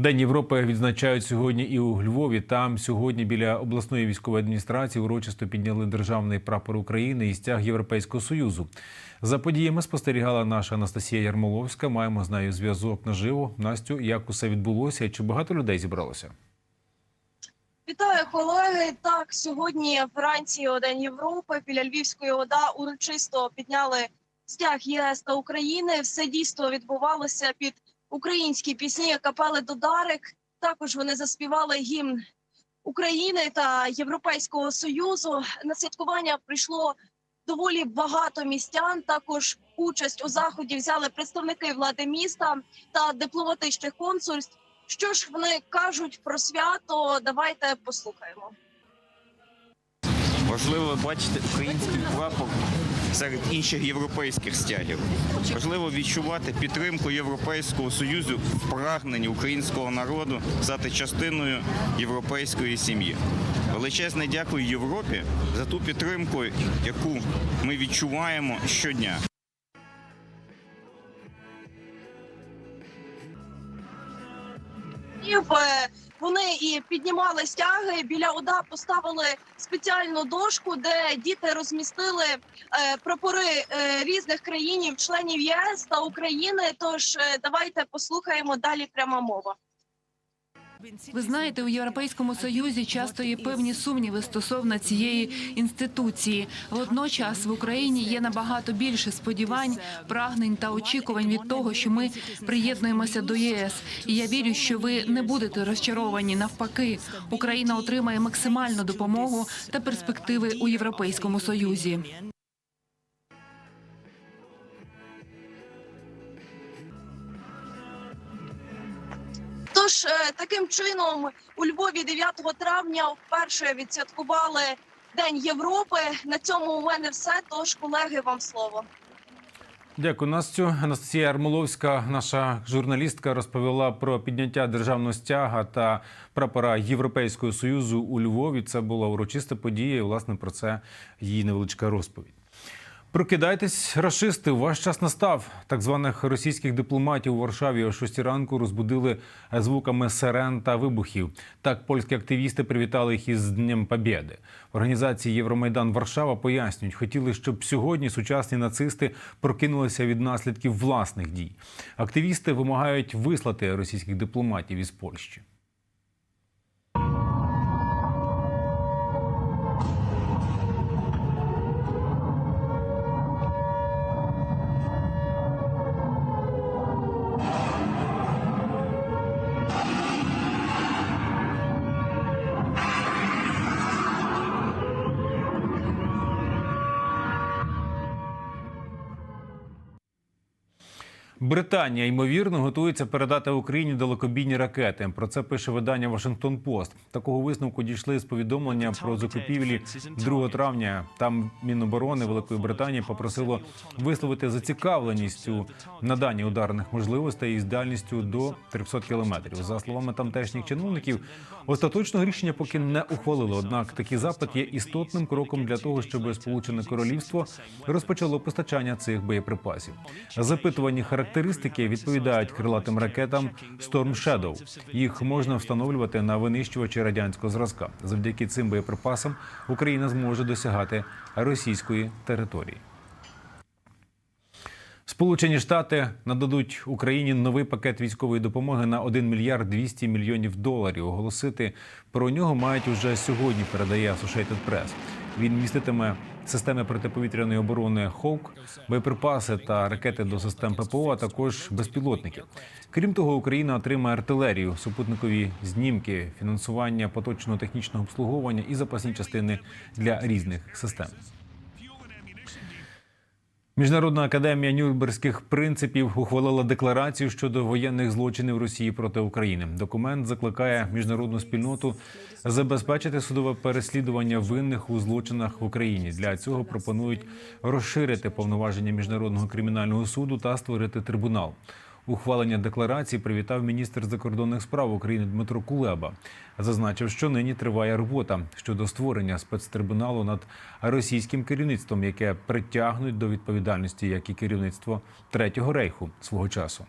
День Європи відзначають сьогодні і у Львові. Там сьогодні біля обласної військової адміністрації урочисто підняли державний прапор України і стяг Європейського союзу. За подіями спостерігала наша Анастасія Ярмоловська. Маємо з нею зв'язок наживо. Настю, як усе відбулося і чи багато людей зібралося? Вітаю колеги. Так, сьогодні вранці у День Європи біля Львівської ОДА урочисто підняли стяг ЄС та України. Все дійство відбувалося під українські пісні капели Додарик. Також вони заспівали гімн України та Європейського союзу. На святкування прийшло доволі багато містян. Також участь у заході взяли представники влади міста та дипломатичних консульств. Що ж вони кажуть про свято? Давайте послухаємо. Важливо бачити український прапор серед інших європейських стягів. Важливо відчувати підтримку Європейського союзу в прагненні українського народу стати частиною європейської сім'ї. Величезне дякую Європі за ту підтримку, яку ми відчуваємо щодня. Е, вони і піднімали стяги. Біля ОДА поставили спеціальну дошку, де діти розмістили е, прапори е, різних країн, членів ЄС та України. Тож е, давайте послухаємо далі пряма мова. Ви знаєте, у європейському союзі часто є певні сумніви стосовно цієї інституції. Водночас в Україні є набагато більше сподівань, прагнень та очікувань від того, що ми приєднуємося до ЄС. І я вірю, що ви не будете розчаровані. Навпаки, Україна отримає максимальну допомогу та перспективи у європейському союзі. Тож е, таким чином у Львові 9 травня вперше відсвяткували День Європи. На цьому у мене все. Тож, колеги, вам слово. Дякую, Настю. Анастасія Армоловська, наша журналістка, розповіла про підняття державного стяга та прапора Європейського союзу у Львові. Це була урочиста подія. і, Власне, про це її невеличка розповідь. Прокидайтесь, рашисти, ваш час настав. Так званих російських дипломатів у Варшаві о 6 ранку розбудили звуками сирен та вибухів. Так польські активісти привітали їх із Днем Побєди. Організації Євромайдан Варшава пояснюють, хотіли, щоб сьогодні сучасні нацисти прокинулися від наслідків власних дій. Активісти вимагають вислати російських дипломатів із Польщі. Британія ймовірно готується передати Україні далекобійні ракети. Про це пише видання Вашингтон Пост. Такого висновку дійшли з повідомлення про закупівлі 2 травня. Там Міноборони Великої Британії попросило висловити зацікавленість у наданні ударних можливостей із дальністю до 300 кілометрів. За словами тамтешніх чиновників, остаточного рішення поки не ухвалили. Однак такий запит є істотним кроком для того, щоб Сполучене Королівство розпочало постачання цих боєприпасів. Запитувані характеристики відповідають крилатим ракетам Storm Shadow. Їх можна встановлювати на винищувачі радянського зразка. Завдяки цим боєприпасам Україна зможе досягати російської території. Сполучені Штати нададуть Україні новий пакет військової допомоги на 1 мільярд 200 мільйонів доларів. Оголосити про нього мають уже сьогодні. Передає Associated Press. Він міститиме системи протиповітряної оборони «Хоук», боєприпаси та ракети до систем ППО, а також безпілотники. Крім того, Україна отримає артилерію, супутникові знімки, фінансування поточного технічного обслуговування і запасні частини для різних систем. Міжнародна академія Нюрнберзьких принципів ухвалила декларацію щодо воєнних злочинів Росії проти України. Документ закликає міжнародну спільноту забезпечити судове переслідування винних у злочинах в Україні. Для цього пропонують розширити повноваження міжнародного кримінального суду та створити трибунал. Ухвалення декларації привітав міністр закордонних справ України Дмитро Кулеба. Зазначив, що нині триває робота щодо створення спецтрибуналу над російським керівництвом, яке притягнуть до відповідальності, як і керівництво Третього рейху свого часу.